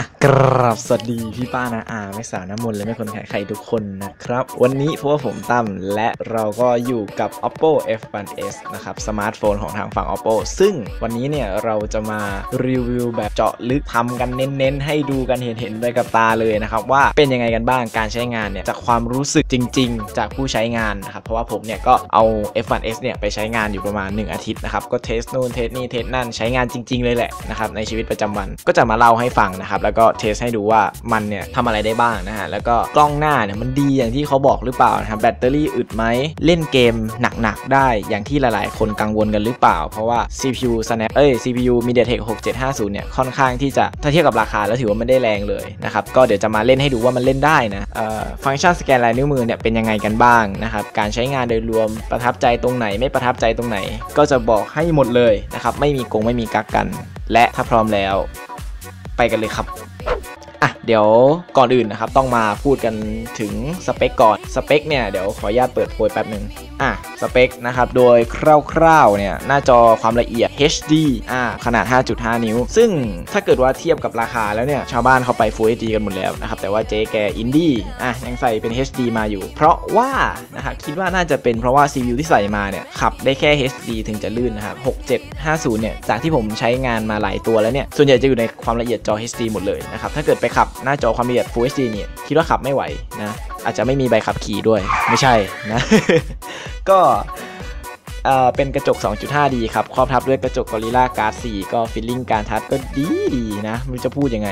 อะกราบสวัสดีพี่ป้านะอาไม่สาวน้ำมนต์และไม่คนขายใครทุกคนนะครับ วันนี้เพราะว่าผมตั้มและเราก็อยู่กับ oppo f1s นะครับ สมาร์ทโฟนของทางฝั่ง oppo ซึ่งวันนี้เนี่ยเราจะมารีวิวแบบเจาะลึกทำกันเน้นๆ ให้ดูกันเห็นๆไปกับตาเลยนะครับ ว่าเป็นยังไงกันบ้างการใช้งานเนี่ย จากความรู้สึกจริง ๆ จากผู้ใช้งานนะครับ เพราะว่าผมเนี่ยก็เอา f1s เนี่ยไปใช้งานอยู่ประมาณ 1 อาทิตย์นะครับก็เทสนู่นเทสนี่เทสนั่นใช้งานจริง ๆ เลยแหละนะครับในชีวิตประจำวันก็จะมาเล่าให้ฟังนะครับแล้วก็เทสให้ดูว่ามันเนี่ยทำอะไรได้บ้างนะฮะแล้วก็กล้องหน้าเนี่ยมันดีอย่างที่เขาบอกหรือเปล่านะครับแบตเตอรี่อึดไหมเล่นเกมหนักๆได้อย่างที่หลายๆ คนกังวลกันหรือเปล่า เพราะว่า CPU Snap เอ้ย CPU MediaTek 6750 เนี่ยค่อนข้างที่จะถ้าเทียบกับราคาแล้วถือว่าไม่ได้แรงเลยนะครับก็เดี๋ยวจะมาเล่นให้ดูว่ามันเล่นได้นะฟังก์ชันสแกนลายนิ้วมือเนี่ยเป็นยังไงกันบ้างนะครับการใช้งานโดยรวมประทับใจตรงไหนไม่ประทับใจตรงไหน ก็จะบอกให้หมดเลยนะครับไม่มีโกงไม่มีกักกัน และถ้าพร้อมแล้ว ไปกันเลยครับ อะเดี๋ยวก่อนอื่นนะครับต้องมาพูดกันถึงสเปคก่อนสเปคเนี่ยเดี๋ยวขออนุญาตเปิดโพยแป๊บหนึ่งอะสเปคนะครับโดยคร่าวๆเนี่ยหน้าจอความละเอียด HD อ่าขนาด 5.5 นิ้ว ซึ่งถ้าเกิดว่าเทียบกับราคาแล้วเนี่ยชาวบ้านเขาไป Full HD กันหมดแล้วนะครับแต่ว่าเจ๊แกอินดี้อะยังใส่เป็น HD มาอยู่ เพราะว่านะครับคิดว่าน่าจะเป็นเพราะว่า CPU ที่ใส่มาเนี่ยขับได้แค่ HD ถึงจะลื่นนะครับ6750เนี่ยจากที่ผมใช้งานมาหลายตัวแล้วเนี่ยส่วนใหญ่จะอยู่ในความละเอียดจอ HD หมดเลยนะครับถ้าเกิดไปขับหน้าจอความละเอียด Full HD เนี่ยคิดว่าขับไม่ไหวนะ อาจจะไม่มีใบขับขี่ด้วยไม่ใช่นะ ก็เป็นกระจก 2.5ดีครับ ครอบทับด้วยกระจก Gorilla Glass 4 ก็ฟิลลิ่งการทัชก็ดีดีนะ ไม่รู้จะพูดยังไง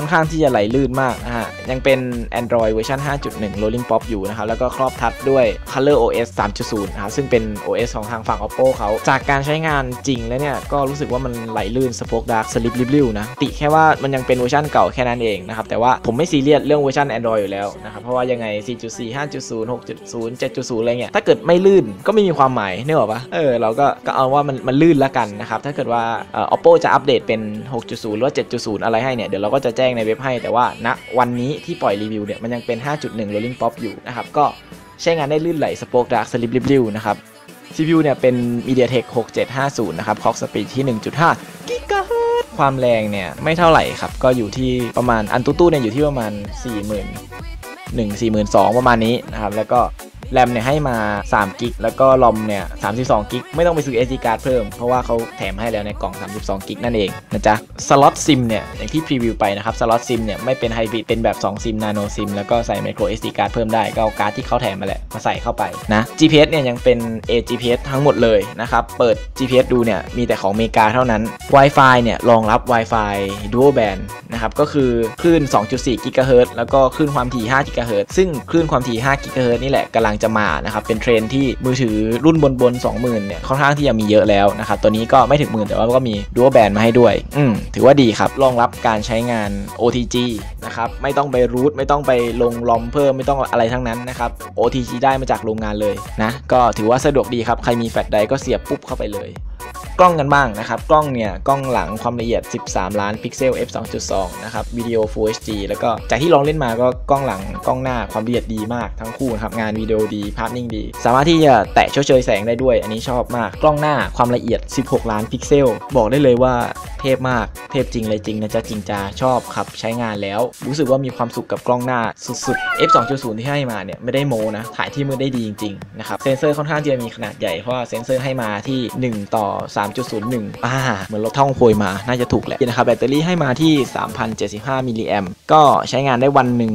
ค่อนข้างที่จะไหลลื่นมากนะฮะยังเป็น Android เวอร์ชัน5.1 Rolling Pop อยู่นะครับ แล้วก็ครอบทับด้วย Color OS 3.0นะครับซึ่งเป็น OS ของทางฝั่ง Oppo เขา จากการใช้งานจริงแล้วเนี่ย ก็รู้สึกว่ามันไหลลื่นสป o อ e Dark สลิปริบๆนะ ติแค่ว่ามันยังเป็นเวอร์ชันเก่าแค่นั้นเองนะครับ แต่ว่าผมไม่ซีเรียสเรื่องเวอร์ชัน Android อยู่แล้วนะครับ เพราะว่ายังไง 4.4 5.0 6.0 7.0 อะไรเงี้ย ถ้าเกิดไม่ลื่นก็ไม่มีความหมายนึกออกปะเออ เราก็ก็เอาว่ามันมันลื่นแล้วกันนะครับ ถ้าเกิดว่า Oppo จะอัปเดตเป็น 6.0 หรือว่า 7.0 อะไรให้เนี่ย เดี๋ยวเราก็จะแจ้งในเว็บให้ แต่ว่าณวันนี้ที่ปล่อยรีวิวเนี่ยมันยังเป็น 5.1 Rolling Pop อยู่นะครับ ก็ใช้งานได้ลื่นไหลสปอ e Dark สลิปริบๆนะครับ CPU เนี่ยเป็น MediaTek 6750 นะครับ Clock Speed ที่ 1.5 GHz ความแรงเนี่ยไม่เท่าไหร่ครับ ก็อยู่ที่ประมาณอันตู้ๆเนี่ยอยู่ที่ประมาณ 40,000 1 42,000 ประมาณนี้นะครับ แล้วก็ แรมเนี่ยให้มา3กิกแล้วก็ลอมเนี่ย32กิกไม่ต้องไปซื้อ SD card เพิ่ม เพราะว่าเขาแถมให้แล้วในกล่อง 32กิกนั่นเองนะจ๊ะสล็อตซิมเนี่ยอย่างที่พรีวิวไปนะครับสล็อตซิมเนี่ยไม่เป็นไฮบริดเป็นแบบ2ซิมนาโนซิมแล้วก็ใส่ micro SD card เพิ่มได้ก็เอาการ์ดที่เขาแถมมาแหละมาใส่เข้าไปนะ GPS เนี่ยยังเป็น AGPS ทั้งหมดเลยนะครับเปิด GPS ดูเนี่ยมีแต่ของเมกาเท่านั้น Wi-Fi เนี่ยรองรับ Wi-Fi Dual Band นะครับก็คือคลื่น 2.4 GHz แล้วก็คลื่นความถี่ 5 GHz ซึ่งคลื่นความถี่ 5 GHz นี่แหละกำลังจะมานะครับเป็นเทรนที่มือถือรุ่นบนบน20,000เนี่ยค่อนข้างที่จะมีเยอะแล้วนะครับตัวนี้ก็ไม่ถึงหมื่นแต่ว่าก็มีดูว่าแบนมาให้ด้วย อืมถือว่าดีครับรองรับการใช้งาน OTG นะครับไม่ต้องไปรูทไม่ต้องไปลงลอมเพิ่มไม่ต้องอะไรทั้งนั้นนะครับ OTG ได้มาจากโรงงานเลยนะก็ถือว่าสะดวกดีครับใครมีแฟลชไดก็เสียบปุ๊บเข้าไปเลย กล้องกันบ้างนะครับ กล้องเนี่ย กล้องหลังความละเอียด 13 ล้านพิกเซล f 2.2 นะครับวิดีโอ Full HD แล้วก็จากที่ลองเล่นมาก็กล้องหลังกล้องหน้าความละเอียดดีมากทั้งคู่นะครับ งานวิดีโอดี ภาพนิ่งดี สามารถที่จะแตะชดเชยแสงได้ด้วย อันนี้ชอบมาก กล้องหน้าความละเอียด 16 ล้านพิกเซล บอกได้เลยว่าเทพมาก เทพจริงเลยจริงนะจ๊ะจริงจ้าชอบครับใช้งานแล้ว รู้สึกว่ามีความสุขกับกล้องหน้าสุดๆ f 2.0 ที่ให้มาเนี่ยไม่ได้โมนะถ่ายที่มือได้ดีจริงๆนะครับเซนเซอร์ค่อนข้างจะมีขนาดใหญ่เพราะว่าเซนเซอร์ให้มาที่ 1 ต่อ3.01อ่าเหมือนเราท่องโพยมาน่าจะถูกแหละนะครับแบตเตอรี่ให้มาที่ 3,075 มิลลิแอมก็ใช้งานได้วันหนึ่ง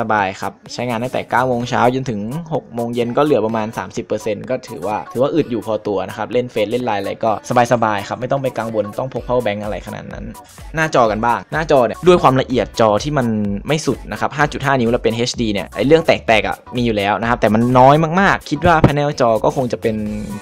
สบายๆครับ ใช้งานตั้งแต่ 9 โมงเช้าจนถึง 6 โมงเย็นก็เหลือประมาณ 30%ก็ถือว่าถือว่าอึดอยู่พอตัวนะครับ เล่นเฟซเล่นไลน์อะไรก็สบายๆครับไม่ต้องไปกังวลต้องพก power bank อะไรขนาดนั้น หน้าจอกันบ้าง หน้าจอเนี่ยด้วยความละเอียดจอที่มันไม่สุดนะครับ 5.5 นิ้วแล้วเป็น HD เนี่ยไอเรื่องแตกๆอะมีอยู่แล้วนะครับแต่มันน้อยมากๆ คิดว่า panel จอก็คงจะเป็น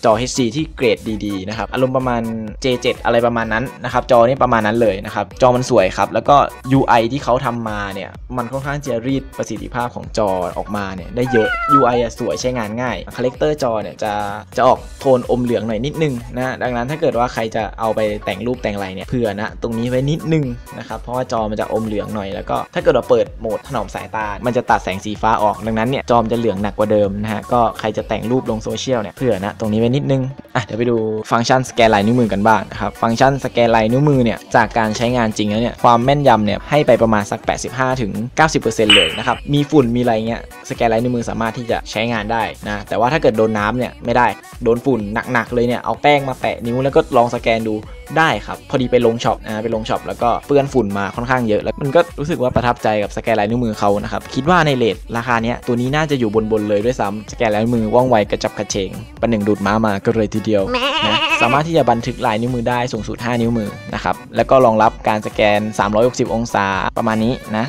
จอ HD ที่เกรดดีๆนะครับอารมณ์ประมาณ J7 อะไรประมาณนั้นนะครับ จอนี่ประมาณนั้นเลยนะครับ จอมันสวยครับ แล้วก็ UI ที่เขาทำมาเนี่ย มันค่อนข้างจะรีดประสิทธิภาพของจอออกมาเนี่ยได้เยอะ UI อะสวยใช้งานง่ายคาแรคเตอร์จอเนี่ยจะจะออกโทนอมเหลืองหน่อยนิดนึงนะดังนั้นถ้าเกิดว่าใครจะเอาไปแต่งรูปแต่งอะไรเนี่ยเผื่อนะตรงนี้ไว้นิดนึงนะครับเพราะว่าจอมันจะอมเหลืองหน่อยแล้วก็ถ้าเกิดเราเปิดโหมดถนอมสายตา มันจะตัดแสงสีฟ้าออกดังนั้นเนี่ยจอมจะเหลืองหนักกว่าเดิมนะฮะก็ใครจะแต่งรูปลงโซเชียลเนี่ยเผื่อนะตรงนี้ไว้นิดนึงอะเดี๋ยวไปดูฟังก์ชันสแกนลายนิ้วมือกันบ้างนะครับ ฟังก์ชันสแกนลายนิ้วมือเนี่ยจากการใช้งานจริงแล้วเนี่ยความแม่นยำเนี่ยให้ไปประมาณสัก 85ถึง90%เลยนะครับมีฝุ่นมีอะไรเงี้ยสแกนลายนิ้วมือสามารถที่จะใช้งานได้นะแต่ว่าถ้าเกิดโดนน้ำเนี่ยไม่ได้โดนฝุ่นหนักๆเลยเนี่ยเอาแป้งมาแปะนิ้วแล้วก็ลองสแกนดูได้ครับพอดีไปลงช็อปนะไปลงช็อปแล้วก็เปื้อนฝุ่นมาค่อนข้างเยอะ แล้วมันก็รู้สึกว่าประทับใจกับสแกนลายนิ้วมือเขานะครับคิดว่าในเลทราคาเนี้ยตัวนี้น่าจะอยู่บนบนเลยด้วยซ้ำสแกนลายนิ้วมือว่องไวกระจับกระเฉงประหนึ่งดูดม้ามาก็เลยทีเดียวนะสามารถที่จะบันทึกลายนิ้วมือได้สูงสุด 5 นิ้วมือนะครับแล้วก็รองรับการสแกน 360 องศาประมาณนี้นะ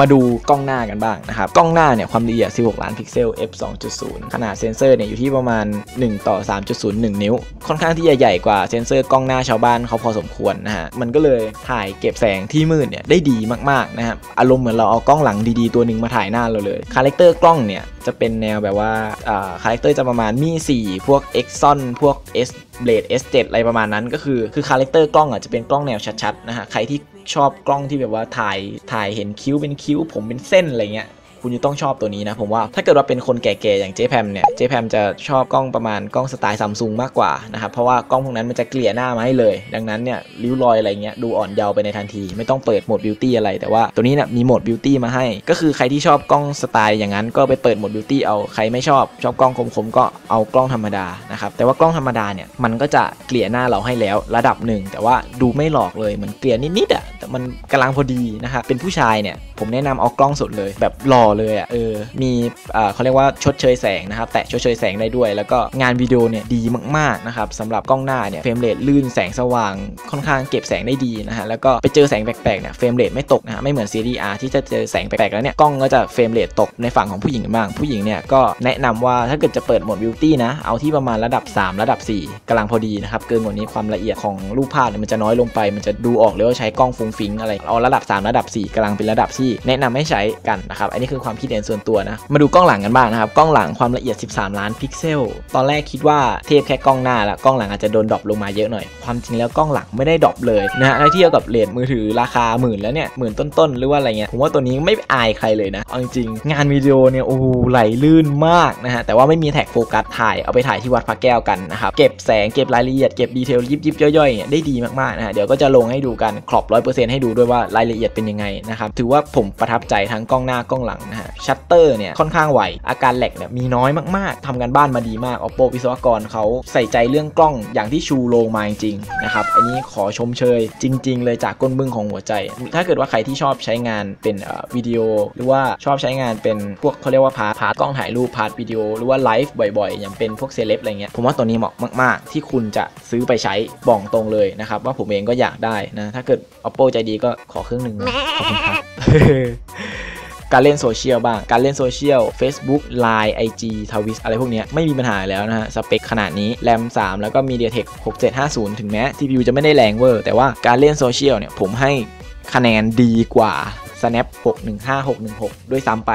มาดูกล้องหน้ากันบ้างนะครับ กล้องหน้าเนี่ยความละเอียด 16 ล้านพิกเซล f 2.0 ขนาดเซนเซอร์เนี่ยอยู่ที่ประมาณ 1 ต่อ 3.01 นิ้ว ค่อนข้างที่จะใหญ่กว่าเซนเซอร์กล้องหน้าชาวบ้านเขาพอสมควรนะฮะ มันก็เลยถ่ายเก็บแสงที่มืดเนี่ยได้ดีมากๆนะครับ อารมณ์เหมือนเราเอากล้องหลังดีๆ ตัวหนึ่งมาถ่ายหน้าเราเลย คาแรคเตอร์กล้องเนี่ย จะเป็นแนวแบบว่าคาแรคเตอร์จะประมาณมี4พวก Exxon พวก S Blade S7 อะไรประมาณนั้นก็คือคือคาแรคเตอร์กล้องอะจะเป็นกล้องแนวชัดๆนะฮะใครที่ชอบกล้องที่แบบว่าถ่ายถ่ายเห็นคิ้วเป็นคิ้ว ผมเป็นเส้นอะไรเงี้ย คุณจะต้องชอบตัวนี้นะผมว่าถ้าเกิดว่าเป็นคนแก่ๆอย่างเจ๊แพมเนี่ยเจ๊แพมจะชอบกล้องประมาณกล้องสไตล์ซัมซุงมากกว่านะครับเพราะว่ากล้องพวกนั้นมันจะเกลี่ยหน้ามาให้เลย ดังนั้นเนี่ยริ้วรอยอะไรเงี้ยดูอ่อนเยาว์ไปในทันที ไม่ต้องเปิดโหมดบิวตี้อะไรแต่ว่าตัวนี้เนี่ยมีโหมดบิวตี้มาให้ ก็คือใครที่ชอบกล้องสไตล์อย่างนั้นก็ไปเปิดโหมดบิวตี้เอาใครไม่ชอบชอบกล้องคมๆก็เอากล้องธรรมดานะครับแต่ว่ากล้องธรรมดาเนี่ยมันก็จะเกลี่ยหน้าเราให้แล้วระดับหนึ่งแต่ว่าดูไม่หลอกเลยเหมือนเกลี่ยนิดๆอะแต่มันกำลังพอดีนะครับเป็นผู้ชายเนี่ยผมแนะนำเอากล้องสดเลยแบบหล่อเลยอะเออมีเขาเรียกว่าชดเชยแสงนะครับแตะชดเชยแสงได้ด้วย แล้วก็งานวิดีโอเนี่ยดีมากๆนะครับสำหรับกล้องหน้าเนี่ยเฟรมเรทลื่นแสงสว่างค่อนข้างเก็บแสงได้ดีนะฮะแล้วก็ไปเจอแสงแปลกๆเนี่ยเฟรมเรทไม่ตกนะฮะไม่เหมือนซีรีส์ R ที่จะเจอแสงแปลกๆแล้วเนี่ยกล้องก็จะเฟรมเรทตกในฝั่งของผู้หญิงบ้างผู้หญิงเนี่ยก็แนะนำว่าถ้าเกิดจะเปิดโหมดบิวตี้นะเอาที่ประมาณระดับ 3 ระดับ 4กำลังพอดีนะครับเกินกว่านี้ความละเอียดของรูปภาพเนี่ยมันจะน้อยลงไป มันจะดูออกเลยว่าใช้กล้องฟุ้งฟิ้งอะไรเอาระดับ 3 ระดับ 4กำลังเป็นระดับที่แนะนำให้ใช้กันนะครับอันนี้คือความคิดเห็นส่วนตัวนะ มาดูกล้องหลังกันบ้างนะครับ กล้องหลังความละเอียด 13 ล้านพิกเซล ตอนแรกคิดว่าเทียบแค่กล้องหน้าล้วกล้องหลังอาจจะโดนดรอปลงมาเยอะหน่อย ความจริงแล้วกล้องหลังไม่ได้ดรอปเลยนะฮะถ้าเทียบกับเลนมือถือราคาหมื่นแล้วเนี่ยหมื่นต้นๆหรือว่าอะไรเงี้ย ผมว่าตัวนี้ไม่อายใครเลยนะเอาจริงงานวิดีโอเนี่ยโอ้ไหลลื่นมากนะฮะ แต่ว่าไม่มีแท็กโฟกัสถ่ายเอาไปถ่ายที่วัดพระแก้วกันนะครับ เก็บแสงเก็บรายละเอียดเก็บดีเทลยิบยิบย่อยๆเนี่ยได้ดีมากๆนะฮะ เดี๋ยวก็จะลงให้ดูกันครอบร้อยเปอร์เซ็นต์ให้ดูด้วยว่ารายละเอียดเป็นยังไงนะครับ ถือว่าผมประทับใจทั้งกล้องหน้ากล้องหลังนะฮะชัตเตอร์เนี่ยค่อนข้างไวอาการแหลกเนี่ยมีน้อยมากๆทำกันบ้านมาดีมาก oppo วิศวกรเขาใส่ใจเรื่องกล้องอย่างที่ชูโลมาจริงๆนะครับอันนี้ขอชมเชยจริง ๆ เลยจากก้นบึ้งของหัวใจ ถ้าเกิดว่าใครที่ชอบใช้งานเป็นวิดีโอ หรือว่าชอบใช้งานเป็นพวกเขาเรียกว่าพาร์ทพาร์ทกล้องถ่ายรูปพาร์ทวิดีโอหรือว่าไลฟ์บ่อยๆ อย่างเป็นพวกเซเลบอะไรเงี้ยผมว่าตัวนี้เหมาะมาก ๆ ที่คุณจะซื้อไปใช้บอกตรงเลยนะครับ ว่าผมเองก็อยากได้นะ ถ้าเกิด oppo ใจดีก็ขอเครื่องหนึ่งนะขอบคุณครับ การเล่นโซเชียลบ้าง การเล่นโซเชียล Facebook Line IG ทวิสอะไรพวกนี้ไม่มีปัญหาแล้วนะฮะ สเปคขนาดนี้ แรม 3 แล้วก็ MediaTek 6750 ถึงแม้ CPU จะไม่ได้แรงเวอร์ แต่ว่าการเล่นโซเชียลเนี่ยผมให้คะแนนดีกว่า Snap 615 616 ด้วยซ้ำไป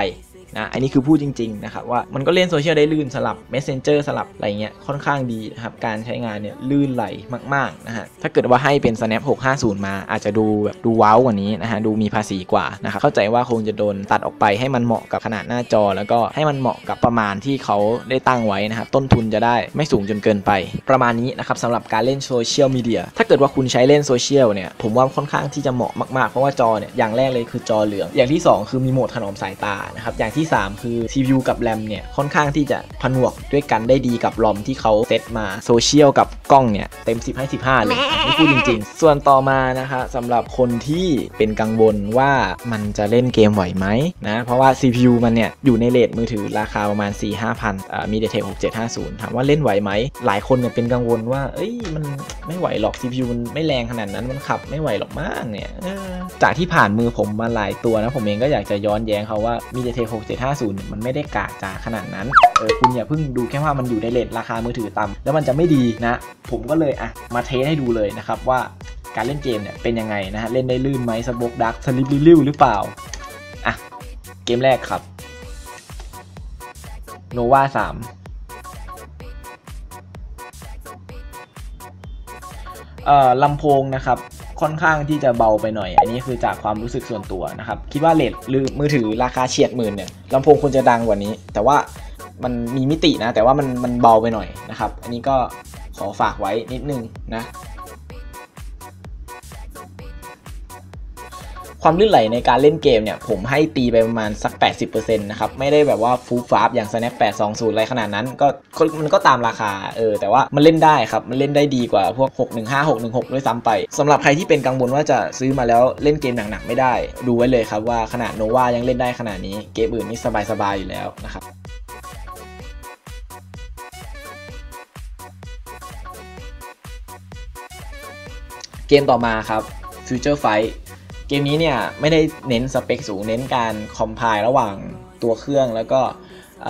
นะอันนี้คือพูดจริงๆนะครับว่ามันก็เล่นโซเชียลได้ลื่นสลับ Messenger สลับอะไรเงี้ยค่อนข้างดีนะครับการใช้งานเนี่ยลื่นไหลมากๆนะฮะถ้าเกิดว่าให้เป็น Snap 650 มาอาจจะดูแบบดูว้าวกว่านี้นะฮะดูมีภาษีกว่านะครับเข้าใจว่าคงจะโดนตัดออกไปให้มันเหมาะกับขนาดหน้าจอ แล้วก็ให้มันเหมาะกับประมาณที่เขาได้ตั้งไว้นะครับต้นทุนจะได้ไม่สูงจนเกินไป ประมาณนี้นะครับสำหรับการเล่นโซเชียลมีเดียถ้าเกิดว่าคุณใช้เล่นโซเชียลเนี่ยผมว่าค่อนข้างที่จะเหมาะมากๆเพราะว่าจอเนี่ยอย่างแรกเลยคือจอเหลือง อย่างที่ 2 คือมีโหมดถนอมสายตานะครับอย่างที่3 คือ CPU กับ RAM เนี่ย ค่อนข้างที่จะผนวกด้วยกันได้ดีกับลอมที่เขาเซตมาโซเชียลกับกล้องเนี่ย เต็ม 10 ให้ 15 เลยนี่พูดจริง ๆ ส่วนต่อมานะคะสำหรับคนที่เป็นกังวลว่ามันจะเล่นเกมไหวไหมนะ เพราะว่า CPU มันเนี่ย อยู่ในเลทมือถือราคาประมาณ 4 5 0 0 0อ่า MediaTek 6750 ถามว่าเล่นไหวไหม หลายคนเนี่ยเป็นกังวลว่า เอ้ยมันไม่ไหวหรอก CPU มันไม่แรงขนาดนั้นมันขับไม่ไหวหรอกมากเนี่ยจากที่ผ่านมือผมมาหลายตัวนะผมเองก็อยากจะย้อนแย้งเขาว่ามีเดเทค67ษ50 มันไม่ได้กากจาขนาดนั้นเออคุณอย่าเพิ่งดูแค่ว่ามันอยู่ในเลทราคามือถือต่ำแล้วมันจะไม่ดีนะ ผมก็เลยอะมาเทสให้ดูเลยนะครับว่าการเล่นเกมเนี่ยเป็นยังไงนะฮะเล่นได้ลื่นไหมสบกดักสลิปริ้วหรือเปล่าอะเกมแรกครับโนวาสามเอ่อลำโพงนะครับ ค่อนข้างที่จะเบาไปหน่อย อันนี้คือจากความรู้สึกส่วนตัวนะครับ คิดว่าเลทหรือมือถือราคาเฉียดหมื่นเนี่ยลำโพงควรจะดังกว่านี้ แต่ว่ามันมีมิตินะ แต่ว่ามันมันเบาไปหน่อยนะครับ อันนี้ก็ขขอฝากไว้นิดนึงนะ ความลื่นไหลในการเล่นเกมเนี่ย ผมให้ตีไปประมาณสัก 80%นะครับ ไม่ได้แบบว่าฟูฟาบอย่าง Snap 820 อะไรขนาดนั้น ก็มันก็ตามราคา เออ แต่ว่ามันเล่นได้ครับ มันเล่นได้ดีกว่าพวก 615 616 ด้วยซ้ำไป สำหรับใครที่เป็นกังวลว่าจะซื้อมาแล้วเล่นเกมหนักๆไม่ได้ ดูไว้เลยครับว่าขนาดโนวายังเล่นได้ขนาดนี้ เกมอื่นนี่สบายๆอยู่แล้วนะครับเกมต่อมาครับ Future Fight เกมนี้เนี่ยไม่ได้เน้นสเปคสูงเน้นการคอมไพล์ระหว่างตัวเครื่องแล้วก็เ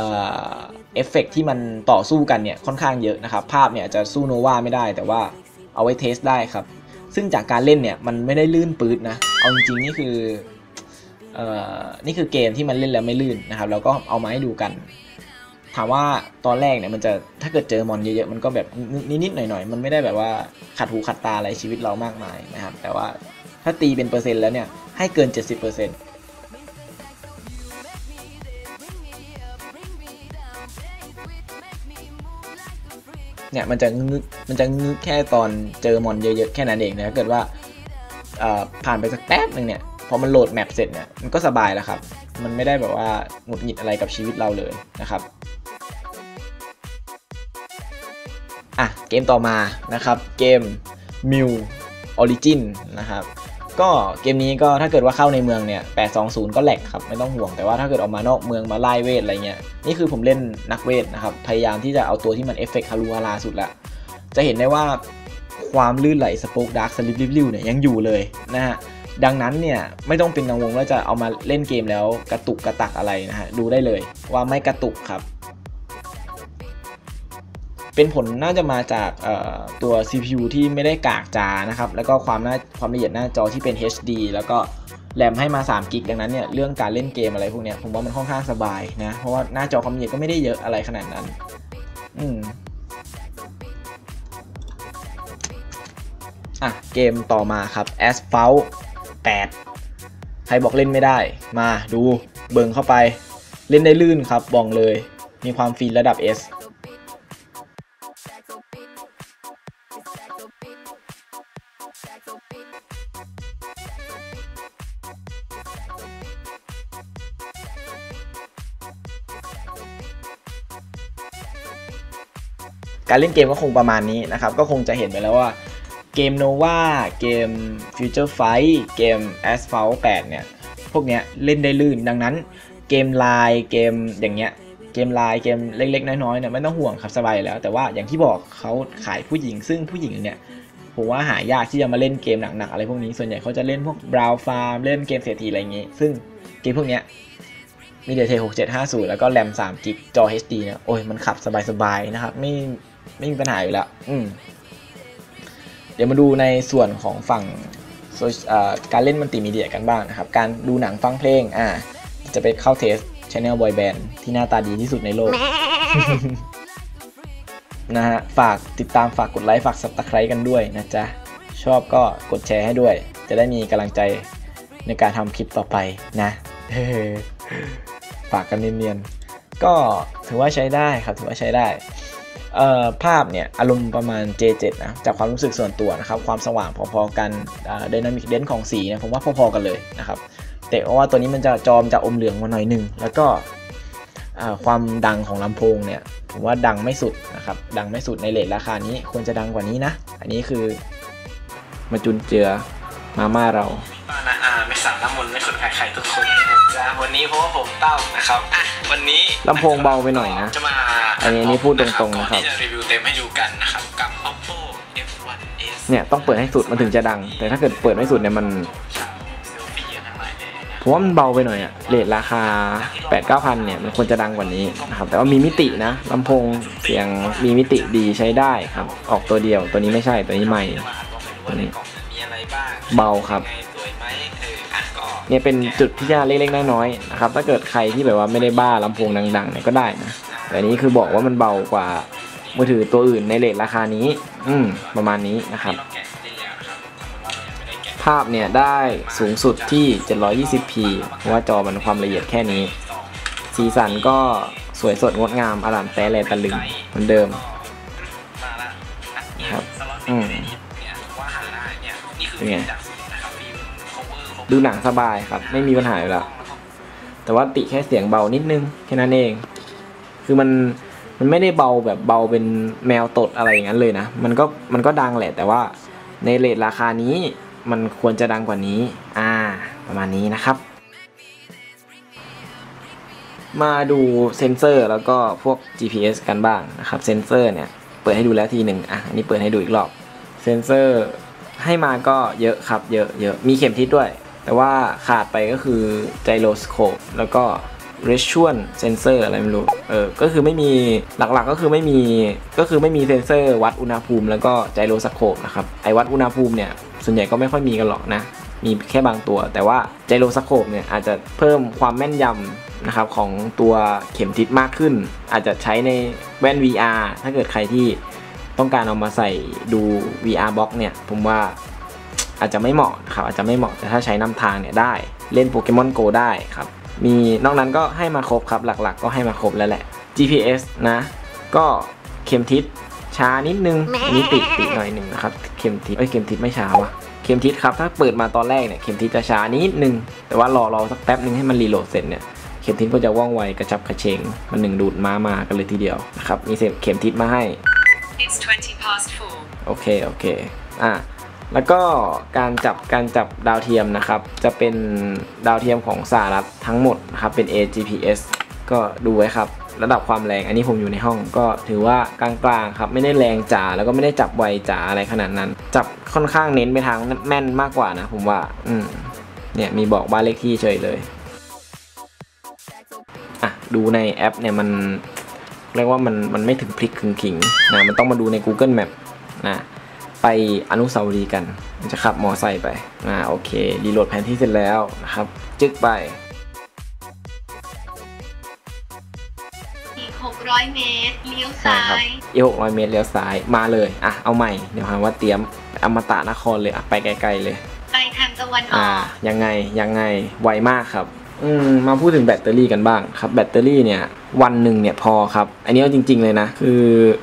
อฟเฟกที่มันต่อสู้กันเนี่ยค่อนข้างเยอะนะครับ ภาพเนี่ยจะสู้โนวาไม่ได้แต่ว่าเอาไว้เทสได้ครับ ซึ่งจากการเล่นเนี่ยมันไม่ได้ลื่นปื๊ดนะ เอาจริงๆนี่คืออนี่คือเกมที่มันเล่นแล้วไม่ลื่นนะครับเราก็เอามาให้ดูกัน ถามว่าตอนแรกเนี่ยมันจะถ้าเกิดเจอมอนเยอะๆมันก็แบบนิดๆหน่อยๆ มันไม่ได้แบบว่าขัดหูขัดตาอะไรชีวิตเรามากมายนะครับ แต่ว่า ถ้าตีเป็นเปอร์เซ็นต์แล้วเนี่ย ให้เกิน 70%เนี่ยมันจะงึกมันจะงึกแค่ตอนเจอมอนเยอะๆแค่นั้นเองนะถ้าเกิดว่าผ่านไปสักแป๊บหนึ่งเนี่ยพอมันโหลดแมปเสร็จเนี่ยมันก็สบายแล้วครับ มันไม่ได้แบบว่าหงุดหงิดอะไรกับชีวิตเราเลยนะครับอะเกมต่อมานะครับเกม m i l Origin นะครับ ก็เกมนี้ก็ถ้าเกิดว่าเข้าในเมืองเนี่ย 820 ก็แหลกครับไม่ต้องห่วง แต่ว่าถ้าเกิดออกมานอกเมืองมาไล่เวทอะไรเงี้ย นี่คือผมเล่นนักเวทนะครับ พยายามที่จะเอาตัวที่มันเอฟเฟกต์ฮารูฮาราสุดละ จะเห็นได้ว่าความลื่นไหลสป็อกดาร์กสลิปริบๆเนี่ยยังอยู่เลยนะฮะ ดังนั้นเนี่ยไม่ต้องเป็นกังวลว่าจะเอามาเล่นเกมแล้วกระตุกกระตักอะไรนะฮะ ดูได้เลยว่าไม่กระตุกครับ เป็นผลน่าจะมาจากตัว CPU ที่ไม่ได้กากจานะครับ แล้วก็ความน่าความละเอียดหน้าจอที่เป็น HD แล้วก็แรมให้มา3กิกดังนั้นเนี่ยเรื่องการเล่นเกมอะไรพวกเนี้ยผมว่ามันค่อนข้างสบายนะ เพราะว่าหน้าจอความละเอียดก็ไม่ได้เยอะอะไรขนาดนั้น อืมอะเกมต่อมาครับ Asphalt 8 ใครบอกเล่นไม่ได้ มาดูเบิ่งเข้าไปเล่นได้ลื่นครับบอกเลย มีความฟีลระดับ S การเล่นเกมก็คงประมาณนี้นะครับ ก็คงจะเห็นไปแล้วว่าเกม Nova เกม Future Fight เกม Asphalt 8 เนี่ย พวกเนี้ยเล่นได้ลื่น ดังนั้นเกมไลน์เกมอย่างเงี้ยเกมไลน์เกมเล็ก ๆ น้อยๆเนี่ยไม่ต้องห่วงครับสบายแล้ว แต่ว่าอย่างที่บอกเขาขายผู้หญิง ซึ่งผู้หญิงเนี่ยผมว่าหายากที่จะมาเล่นเกมหนักๆอะไรพวกนี้ส่วนใหญ่เขาจะเล่นพวกบราวฟาร์มเล่นเกมเศรษฐีอะไรอย่างงี้ ซึ่งเกมพวกเนี้ยมีเดียเท6750แล้วก็แรม3กิกจอ HD เนี่ยโอ้ยมันขับสบายๆนะครับไม่ ไม่มีปัญหาอยู่แล้วอืมเดี๋ยวมาดูในส่วนของฝั่งการเล่นมัลติมีเดียกันบ้างนะครับ การดูหนังฟังเพลง อ่า จะไปเข้าเทสช anel boy band ที่หน้าตาดีที่สุดในโลก นะฮะ ฝากติดตามฝากกดไลค์ ฝาก subscribe กันด้วยนะจ๊ะ ชอบก็กดแชร์ให้ด้วย จะได้มีกำลังใจในการทำคลิปต่อไปนะ ฝากกันเนียนๆ ก็ถือว่าใช้ได้ครับ ถือว่าใช้ได้ ภาพเนี่ยอารมณ์ประมาณ J7 นะจากความรู้สึกส่วนตัวนะครับ ความสว่างพอๆกันดินามิกเดนของสีเนี่ยผมว่าพอๆกันเลยนะครับ แต่ว่าตัวนี้มันจะจอมจะอมเหลืองมาหน่อยหนึ่งแล้วก็ความดังของลำโพงเนี่ยผมว่าดังไม่สุดนะครับ ดังไม่สุดในเลทราคานี้ควรจะดังกว่านี้นะ อันนี้คือ มาจุนเจือมาม่าเราป้านะอาไม่สั่งน้ำมนต์ไม่สนใครใครทุกคนนะวันนี้เพราะว่าผมเต้านะครับอะวันนี้ ลำโพงเบาไปหน่อยนะ จะมาอันนี้นี่พูดตรงๆนะครับ ที่จะรีวิวเต็มให้ดูกันนะครับกับ Oppo F1s เนี่ยต้องเปิดให้สุดมันถึงจะดัง แต่ถ้าเกิดเปิดไม่สุดเนี่ยมันผมว่ามันเบาไปหน่อยอะเลทราคา 8 9 0 0 0 เนี่ย มันควรจะดังกว่านี้นะครับ แต่ว่ามีมิตินะลำโพงเสียงมีมิติดีใช้ได้ครับ ออกตัวเดียว ตัวนี้ไม่ใช่ ตัวนี้ใหม่ตัวนี้เบาครับ เนี่ยเป็นจุดพิจารเล็กๆน้อยๆนะครับถ้าเกิดใครที่แบบว่าไม่ได้บ้าลำโพงดังๆเนี่ยก็ได้นะแต่นี้คือบอกว่ามันเบากว่ามือถือตัวอื่นในเลทราคานี้ อืมประมาณนี้นะครับ ภาพเนี่ยได้สูงสุดที่ 720p ว่าจอมันความละเอียดแค่นี้ สีสันก็สวยสดงดงามอลังแต้แลตะลึงเหมือนเดิมครับ อืมเป็นไง ดูหนังสบายครับ ไม่มีปัญหาอยู่แล้วแต่ว่าติแค่เสียงเบานิดนึงแค่นั้นเอง คือมันมันไม่ได้เบาแบบเบาเป็นแมวตดอะไรอย่างนั้นเลยนะ มันก็มันก็ดังแหละ แต่ว่าในเรทราคานี้มันควรจะดังกว่านี้ อ่า ประมาณนี้นะครับ มาดูเซนเซอร์แล้วก็พวก GPS กันบ้างนะครับ เซนเซอร์เนี่ยเปิดให้ดูแล้วทีหนึ่งอะอันนี้เปิดให้ดูอีกรอบ เซนเซอร์ให้มาก็เยอะครับ เยอะเยอะมีเข็มทิศด้วย แต่ว่าขาดไปก็คือไจโรสโคปแล้วก็ r e s t u a n sensor อะไรไม่รู้ เออ ก็คือไม่มีหลักๆก็คือไม่มีก็คือไม่มีเซนเซอร์วัดอุณหภูมิ แล้วก็ไจโรสโคปนะครับ ไอวัดอุณหภูมิเนี่ยส่วนใหญ่ก็ไม่ค่อยมีกันหรอกนะ มีแค่บางตัว แต่ว่าไจโรสโคปเนี่ยอาจจะเพิ่มความแม่นยำนะครับของตัวเข็มทิศมากขึ้น อาจจะใช้ในแว่น VR ถ้าเกิดใครที่ต้องการเอามาใส่ดู VR box เนี่ย ผมว่า อาจจะไม่เหมาะครับอาจจะไม่เหมาะแต่ถ้าใช้นำทางเนี่ยได้เล่นโปเกมอนโกได้ครับมีนอกนั้นก็ให้มาครบครับหลักๆก็ให้มาครบแล้วแหละ GPS นะ ก็เข็มทิศช้านิดนึงอันนี้ติดติดหน่อยหนึ่งนะครับเข็มทิศเอ้ยเข็มทิศไม่ช้าวะเข็มทิศครับถ้าเปิดมาตอนแรกเนี่ยเข็มทิศจะช้านิดนึงแต่ว่ารอรอสักแป๊บนึงให้มันรีโหลดเสร็จเนี่ยเข็มทิศก็จะว่องไวกระชับกระเฉงมันหนึ่งดูดม้ามากันเลยทีเดียวนะครับมีเข็มทิศมาให้ It's 20 past 4. โอเคโอเคอะ แล้วก็การจับการจับดาวเทียมนะครับ จะเป็นดาวเทียมของสหรัฐทั้งหมดนะครับเป็น AGPS ก็ดูไว้ครับ ระดับความแรงอันนี้ผมอยู่ในห้องก็ถือว่ากลางๆครับไม่ได้แรงจ๋าแล้วก็ไม่ได้จับไวจ๋าอะไรขนาดนั้น จับค่อนข้างเน้นไปทางแม่นมากกว่านะผมว่าอืมเนี่ยมีบอกบ้านเลขที่เฉยเลยอะดูในแอปเนี่ยมันเรียกว่ามันมันไม่ถึงพลิกถึงขิงนะมันต้องมาดูใน Google Map นะ ไปอนุสาวรีย์กันมันจะขับมอไซค์ไปอ่าโอเครีโหลดแผนที่เสร็จแล้วนะครับ จึกไปอีก600 เมตร เลี้ยวใช่ซ้าครับยอีกหกร้อยเมตร เลี้ยวซ้าย มาเลย อะ เอาใหม่ เดี๋ยวหาว่าเตรียม อมตะนครเลย อะ ไปไกลๆเลย ไปทางตะวันออ่าอกยังไง ยังไง ไวมากครับ อืม มาพูดถึงแบตเตอรี่กันบ้างครับ แบตเตอรี่เนี่ย วันหนึ่งเนี่ยพอครับ อันนี้เอาจริง ๆ เลยนะ คือ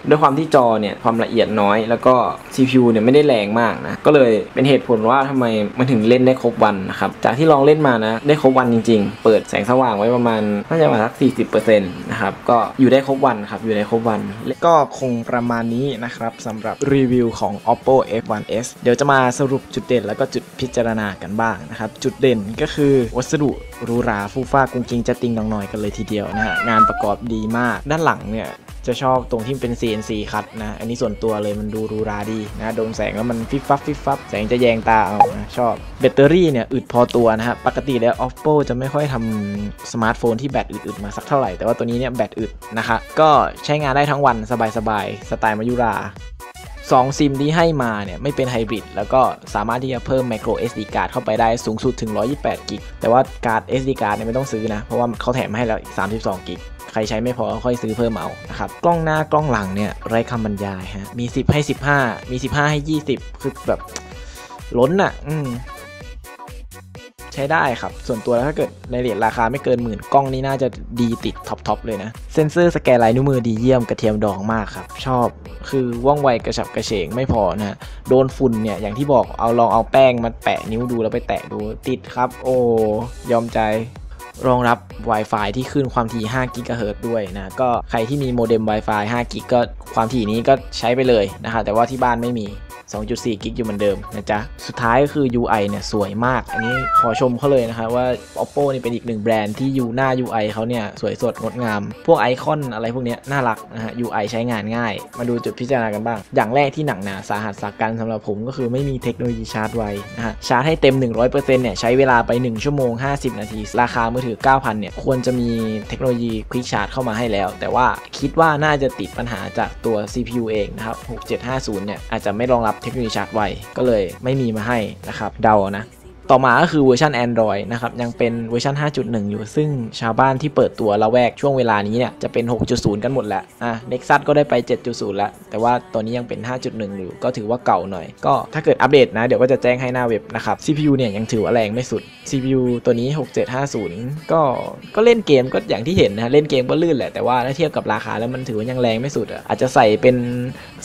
ด้วยความที่จอเนี่ยความละเอียดน้อย แล้วก็ CPU เนี่ยไม่ได้แรงมากนะ ก็เลยเป็นเหตุผลว่าทำไมมันถึงเล่นได้ครบวันนะครับ จากที่ลองเล่นมานะ ได้ครบวันจริง ๆ เปิดแสงสว่างไว้ประมาณน่าจะประมาณสัก40%นะครับ ก็อยู่ได้ครบวันครับ อยู่ได้ครบวัน ก็คงประมาณนี้นะครับสำหรับรีวิวของ oppo f1s เดี๋ยวจะมาสรุปจุดเด่นแล้วก็จุดพิจารณากันบ้างนะครับ จุดเด่นก็คือวัสดุรูราฟูฟ้ากุ้งกิงจะติงนองหน่อยกันเลยทีเดียวนะฮะงานประกอบดีมาก ด้านหลังเนี่ยจะชอบตรงที่มันเป็น CNC คัดนะ อันนี้ส่วนตัวเลยมันดูรูราดีนะ โดนแสงแล้วมันฟิบฟับฟิบฟับแสงจะแยงตาเอานะชอบ แบตเตอรี่เนี่ยอึดพอตัวนะฮะปกติแล้ว oppo จะไม่ค่อยทำสมาร์ทโฟนที่แบตอึดๆมาสักเท่าไหร่ แต่ว่าตัวนี้เนี่ยแบตอึดนะคะ ก็ใช้งานได้ทั้งวันสบายๆ สไตล์มายุรา2ซิมที่ให้มาเนี่ยไม่เป็นไฮบริดแล้วก็สามารถที่จะเพิ่ม micro SD card เข้าไปได้สูงสุดถึง 128 กิก แต่ว่าการ์ด SD card เนี่ยไม่ต้องซื้อนะ เพราะว่าเขาแถมให้แล้ว 32 กิก ใครใช้ไม่พอค่อยซื้อเพิ่มเอานะครับกล้องหน้ากล้องหลังเนี่ยไร้คำบรรยายฮะมี 10 ให้ 15 มี 15 ให้ 20 คือแบบล้นอะ่ะอืมใช้ได้ครับ ส่วนตัวแล้วถ้าเกิดในเรทราคาไม่เกินหมื่นกล้องนี้น่าจะดีติดท็อปทอปเลยนะ เซนเซอร์สแกนลายนิ้วมือดีเยี่ยมกระเทียมดองมากครับ ชอบคือว่องไวกระฉับกระเฉงไม่พอนะโดนฝุ่นเนี่ย อย่างที่บอกเอาลองเอาแป้งมาแปะนิ้วดูแล้วไปแตะดูติดครับ โอ้ยอมใจ รองรับ Wi-Fi ที่ขึ้นความถี่5 g h z ด้วยนะ ก็ใครที่มีโมเด็ม Wi-Fi 5 g ก็ความถี่นี้ก็ใช้ไปเลยนะคะ แต่ว่าที่บ้านไม่มี 2.4 กิกอยู่เหมือนเดิมนะจ๊ะ สุดท้ายก็คือ UI เนี่ยสวยมาก อันนี้ขอชมเขาเลยนะคะว่า oppo นี่เป็นอีกหนึ่งแบรนด์ที่อยู่หน้า UI เขาเนี่ยสวยสดงดงาม พวกไอคอนอะไรพวกนี้น่ารักนะฮะ UI ใช้งานง่าย มาดูจุดพิจารณากันบ้าง อย่างแรกที่หนักหนาสาหัสสากันสำหรับผมก็คือไม่มีเทคโนโลยีชาร์จไวนะฮะ ชาร์จให้เต็ม 100%เนี่ยใช้เวลาไป 1 ชั่วโมง 50 นาที ราคามือถือ 9,000 เนี่ยควรจะมีเทคโนโลยีควิกชาร์จเข้ามาให้แล้ว แต่ว่าคิดว่าน่าจะติดปัญหาจากตัว CPU เองนะครับ 6750 เนี่ยอาจจะไม่รองรับเทคโนโลยีชาร์จไวก็เลยไม่มีมาให้นะครับเดานะ ต่อมาก็คือเวอร์ชัน Android นะครับ ยังเป็นเวอร์ชัน 5.1 อยู่ ซึ่งชาวบ้านที่เปิดตัวละแวกช่วงเวลานี้เนี่ย จะเป็น 6.0 กันหมดแล้วอะ Nexus ก็ได้ไป 7.0 แล้ว แต่ว่าตัวนี้ยังเป็น 5.1 อยู่ ก็ถือว่าเก่าหน่อย ก็ถ้าเกิดอัปเดตนะ เดี๋ยวก็จะแจ้งให้หน้าเว็บนะครับ CPU เนี่ยยังถือว่าแรงไม่สุด CPU ตัวนี้ 6750 ก็ก็เล่นเกมก็อย่างที่เห็นนะเล่นเกมก็ลื่นแหละแต่ว่าถ้าเทียบกับราคาแล้วมันถือว่ายังแรงไม่สุดอะอาจจะใส่เป็น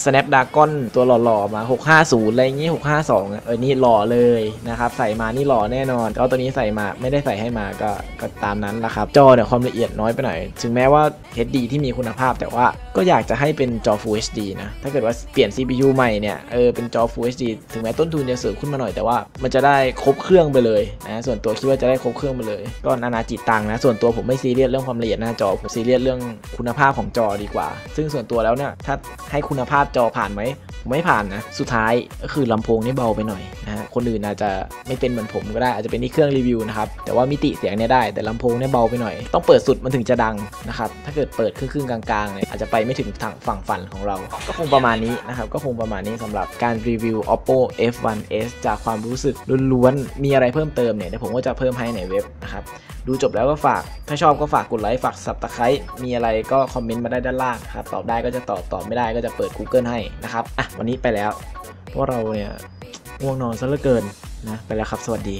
Snapdragon ตัวหล่อๆมา 650อะไรอย่างงี้652เออนี่หล่อเลยนะครับใส่มานี่หล่อแน่นอนก็ตัวนี้ใส่มาไม่ได้ใส่ให้มาก็ก็ตามนั้นละครับจอเนี่ยความละเอียดน้อยไปหน่อยถึงแม้ว่า HD ที่มีคุณภาพแต่ว่า ก็อยากจะให้เป็นจอ Full HD นะ ถ้าเกิดว่าเปลี่ยน CPU ใหม่เนี่ย เออ เป็นจอ Full HD ถึงแม้ต้นทุนจะสูงขึ้นมาหน่อย แต่ว่ามันจะได้ครบเครื่องไปเลยนะ ส่วนตัวคิดว่าจะได้ครบเครื่องไปเลย ก็นานาจิตตังนะ ส่วนตัวผมไม่ซีเรียสเรื่องความละเอียดหน้าจอ ผมซีเรียสเรื่องคุณภาพของจอดีกว่า ซึ่งส่วนตัวแล้วเนี่ย ถ้าให้คุณภาพจอผ่านไหมผมไม่ผ่านนะ สุดท้ายก็คือลำโพงนี่เบาไปหน่อยนะฮะ คนอื่นอาจจะไม่เป็นเหมือนผมก็ได้ อาจจะเป็นที่เครื่องรีวิวนะครับ แต่ว่ามิติเสียงเนี่ยได้ แต่ลำโพงเนี่ยเบาไปหน่อย ต้องเปิดสุดมันถึงจะดังนะครับ ถ้าเกิดเปิดครึ่งๆกลางๆเนี่ยอาจจะไปไม่ถึงทางฝั่งฝันของเรา ก็คงประมาณนี้นะครับ ก็คงประมาณนี้สำหรับการรีวิว oppo f1s จากความรู้สึกล้วนๆ มีอะไรเพิ่มเติมเนี่ยเดี๋ยวผมก็จะเพิ่มให้ในเว็บนะครับดูจบแล้วก็ฝาก ถ้าชอบก็ฝากกดไลค์ ฝาก subscribe มีอะไรก็คอมเมนต์มาได้ด้านล่างครับ ตอบได้ก็จะตอบ ตอบไม่ได้ก็จะเปิด Google ให้นะครับ อะ วันนี้ไปแล้วเพราะว่าเราเนี่ยง่วงนอนซะเหลือเกินนะ ไปแล้วครับ สวัสดี